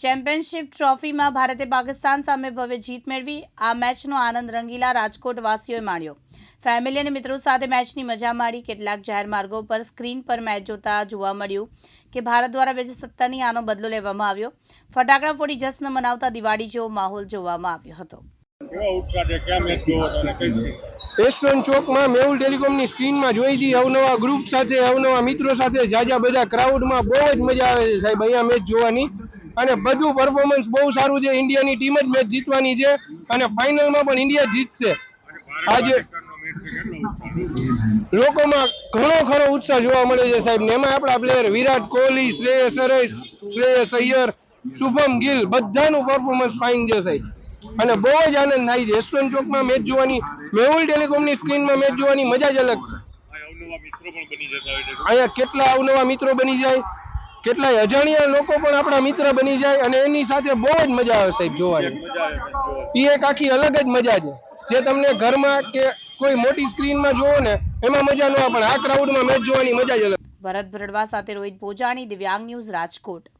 Championship ટ્રોફીમાં ભારતે પાકિસ્તાન સામે ભવ્ય જીત મેળવી. આ મેચનો આનંદ રંગીલા રાજકોટ વાસીઓએ માણ્યો. ફેમિલી અને મિત્રો સાથે મેચની મજા માણી. કેટલાક જાહેર માર્ગો પર સ્ક્રીન પર મેચ જોતા જોવા મળ્યું કે ભારત દ્વારા બે હજાર સત્તરની આનો બદલો લેવામાં આવ્યો. ફટાકડા ફોડી જશ્ન મનાવતા દિવાળી જેવો માહોલ જોવામાં આવ્યો હતો. છે? છો રેસ્ટોરન્ટ ચોકમાં મેહુલ ટેલિકોમની સ્ક્રીનમાં જોઈ છીએ અવનવા ગ્રુપ સાથે અવનવા મિત્રો સાથે જાજા બધા ક્રાઉડમાં બહુ જ મજા આવે છે સાહેબ. અહીંયા મેચ જોવાની. અને બધું પરફોર્મન્સ બહુ સારું છે. ઇન્ડિયાની ટીમ જ મેચ જીતવાની છે અને ફાઇનલમાં પણ ઇન્ડિયા જીતશે. આજે-? લોકોમાં ઘણો ખરો ઉત્સાહ જોવા મળે છે સાહેબ ને. એમાં આપણા પ્લેયર વિરાટ કોહલી શ્રેયસ શ્રેયસ અય્યર શુભમ ગિલ બધાનું પરફોર્મન્સ ફાઇન છે સાહેબ. અને બહુ જ આનંદ થાય છે. રેસ્ટોરન્ટ ચોકમાં મેચ જોવાની મેહુલ ટેલિકોમની સ્ક્રીનમાં મેચ જોવાની મજા જ અલગ છે. અહીંયા કેટલા અવનવા મિત્રો બની જાય? કેટલાય અજાણ્યા લોકો પણ આપણા મિત્ર બની જાય અને એની સાથે બહુ જ મજા આવે સાહેબ જોવાની. એ એક આખી અલગ જ મજા છે. જે તમને ઘરમાં કે કોઈ મોટી સ્ક્રીનમાં જોવો ને એમાં મજા ન આવે પણ આ ક્રાઉડમાં મેચ જોવાની મજા જ અલગ. ભરત ભરડવા સાથે રોહિત ભોજાણી દિવ્યાંગ ન્યૂઝ રાજકોટ.